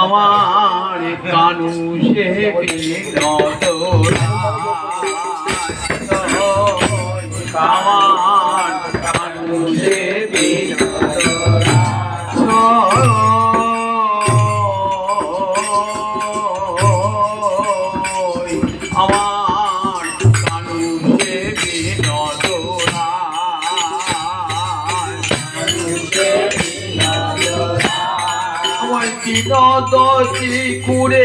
আমার কানু সে বিনোদী কুড়ে।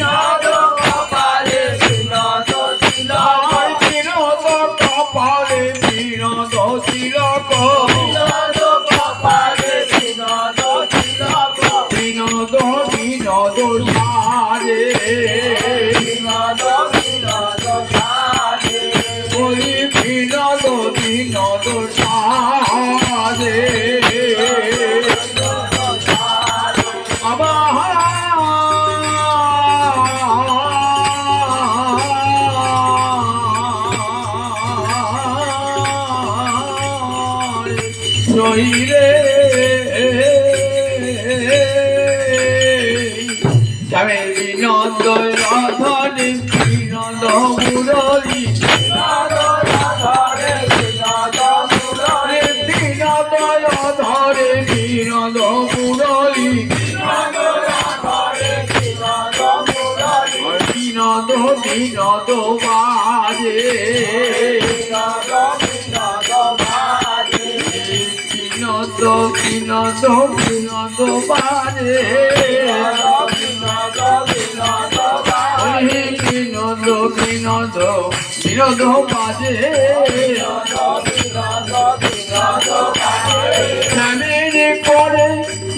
yeah. স্বামী বিনোদ রাধনে বিনোদ মুরলী ধরে বিনোদ মুরলী বিনোদ বিনোদ বাজে বিনোদ বিনোদ বিনোদ বাজে বিনোদ বাজে স্বামীর করে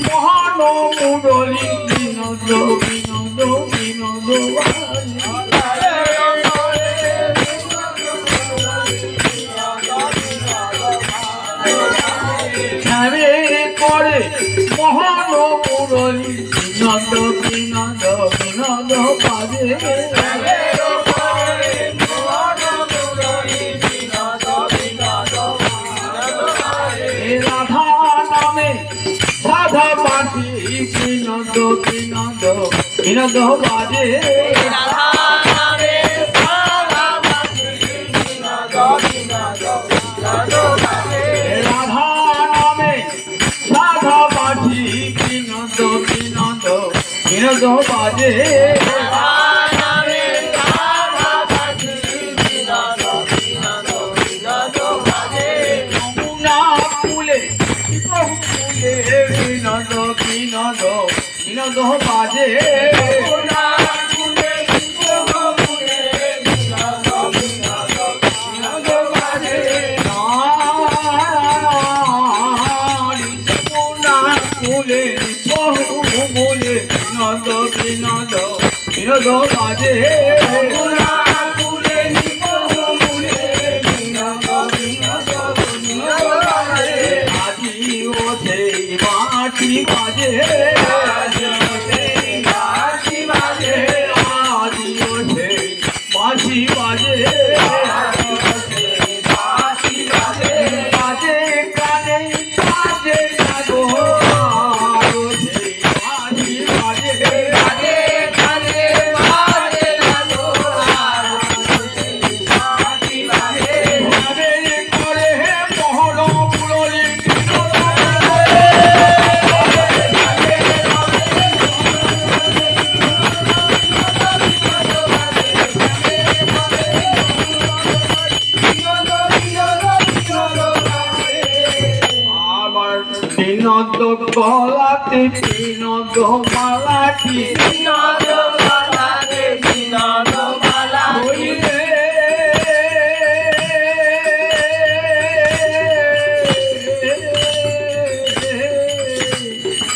মহান মুরলী বিনোদ বিনোদ বিনোদ স্বামীর করে মহান মুরলী বিনোদ বিনোদ বিনোদ বাজে বিনোদ বাজে। রাধা নামে রাধা পাখি বিনোদ বিনোদ বিনোদ বাজে। ফুলে বহু বলে বিনোদ বিনোদ বিনোদ বাজে বিনোদ গলাতে বিনোদ মালাটি বিনোদ মালাতে বিনোদ মালা হইলে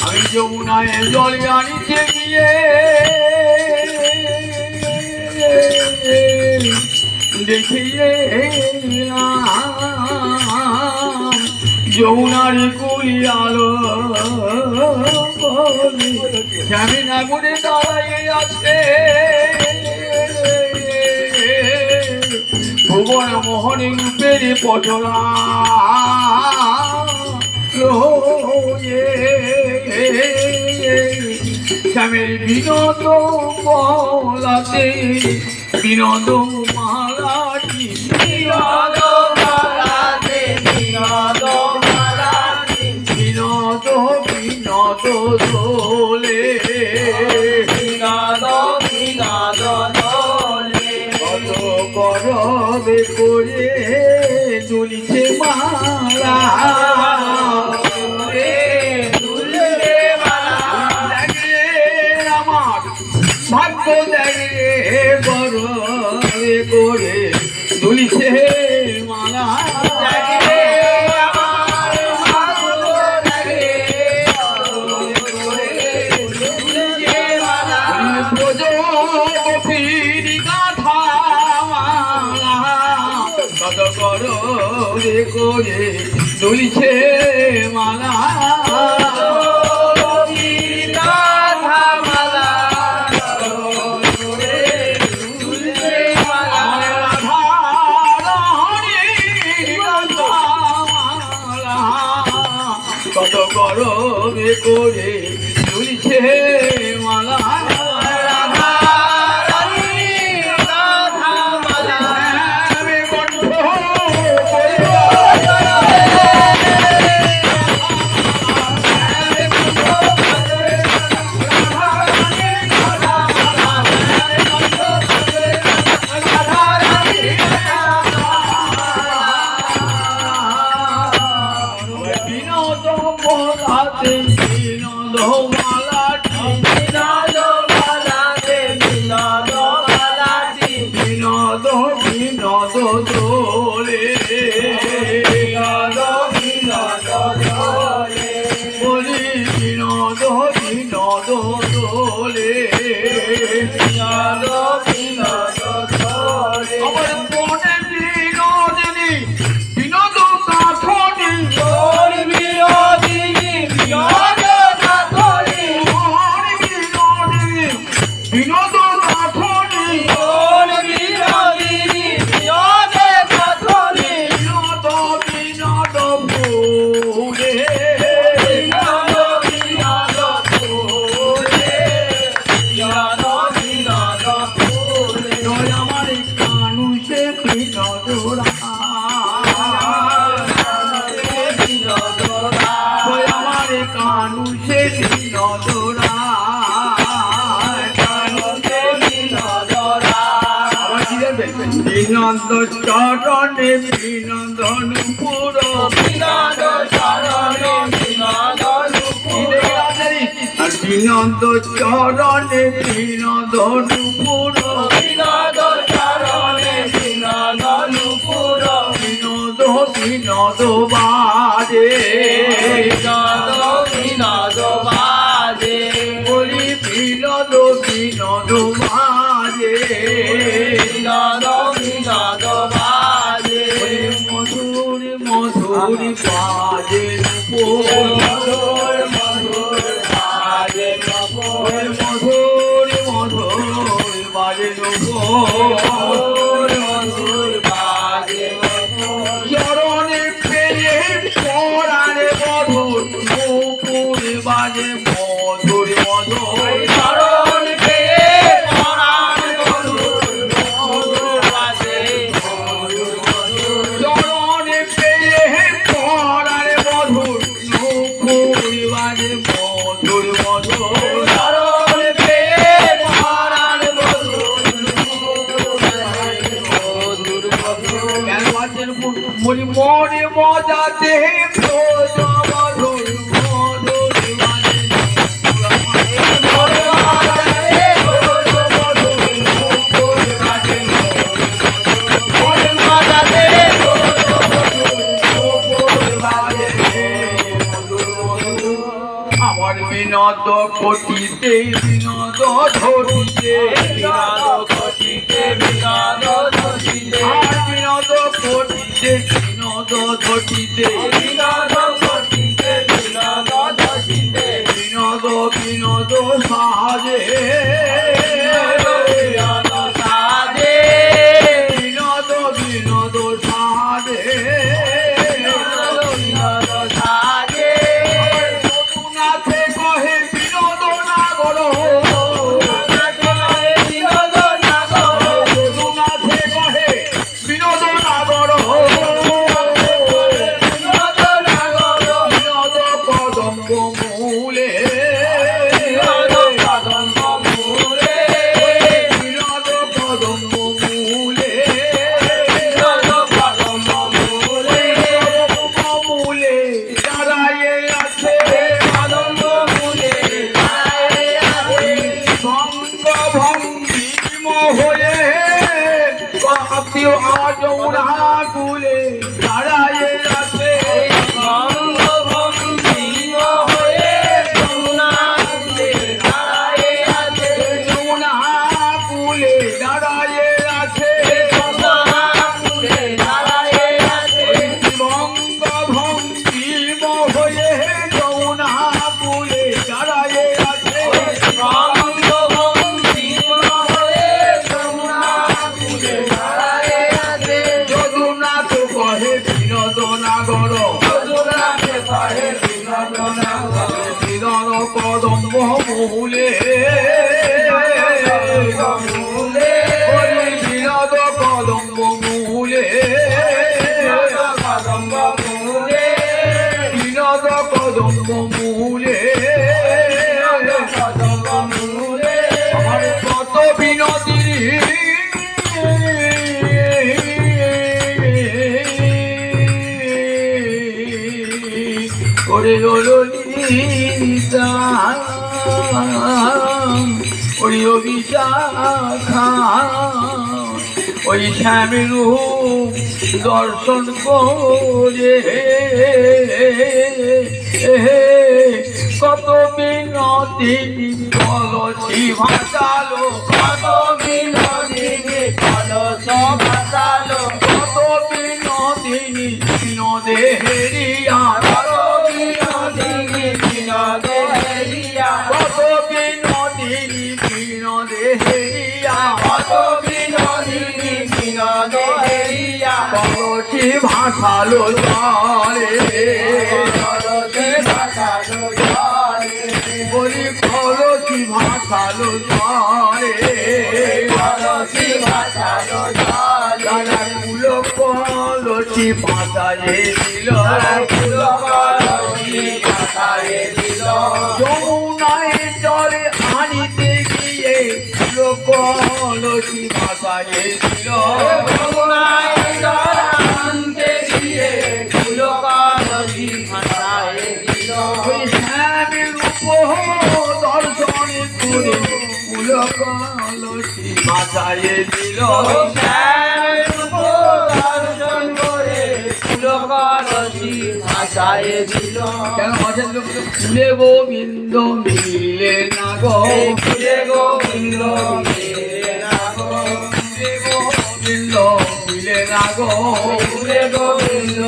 আমি যমুনায় জল আনিতে গিয়ে দেখিয়ে যমুনারি কুলি আলো স্বামী নাগুনে দাঁড়াইয়ে আছে ভুবন মোহনী রূপের পটলা স্বামীর বিনোদ বলাতে বিনোদ মালাটি ভাগ্য দেখে বড় করে দুলিছে বিনোদ চরণে বিনোদন পুরো। আর বিনোদ চরণে বিনোদন পুরো। বিনোদ বিনোদ বাজে। বলি মধুর বাজে মধুর মধুর বাজে চরণে কোটিতে বিনোদ ধরিতে বিনোদ ঘটিতে বিনোদ আর বিনোদ কোটিতে বিনোদ ধরিতে বিনোদ ঘটিতে বিনোদ ঘটিতে বিনোদ বিনোদ সাজে বিনোদ কদম্ব ওই অভিশাখা, ওই দর্শন করে। কত বিনতিনী কলসি ভাসালো, কত বিনোদিনী কলস কত বিনোদিনী বিনোদে হেরিয়া ভাসালো জলে বলি কলসি ভাসালো জলে দাদা কুলো কলসি ভাসায়ে দিল যমুনায় জলে আনিতে গিয়ে কুলো কলসি ভাসায়ে দিল যমুনায় ভাসায়ে দিল ভাসায়ে দিল। কেন ভাষার লোক ফুলে গোবিন্দ মিলে না গো। ফুলে গোবিন্দ মেরে রাগো ফুলে গোবিন্দ মিলে না গো। ফুলে গোবিন্দ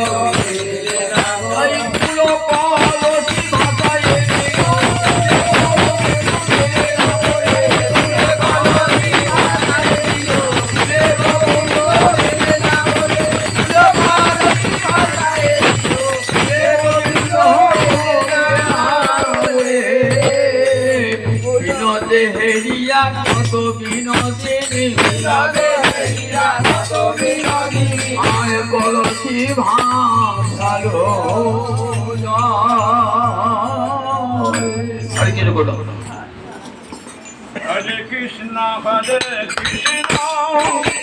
妈妈的心肝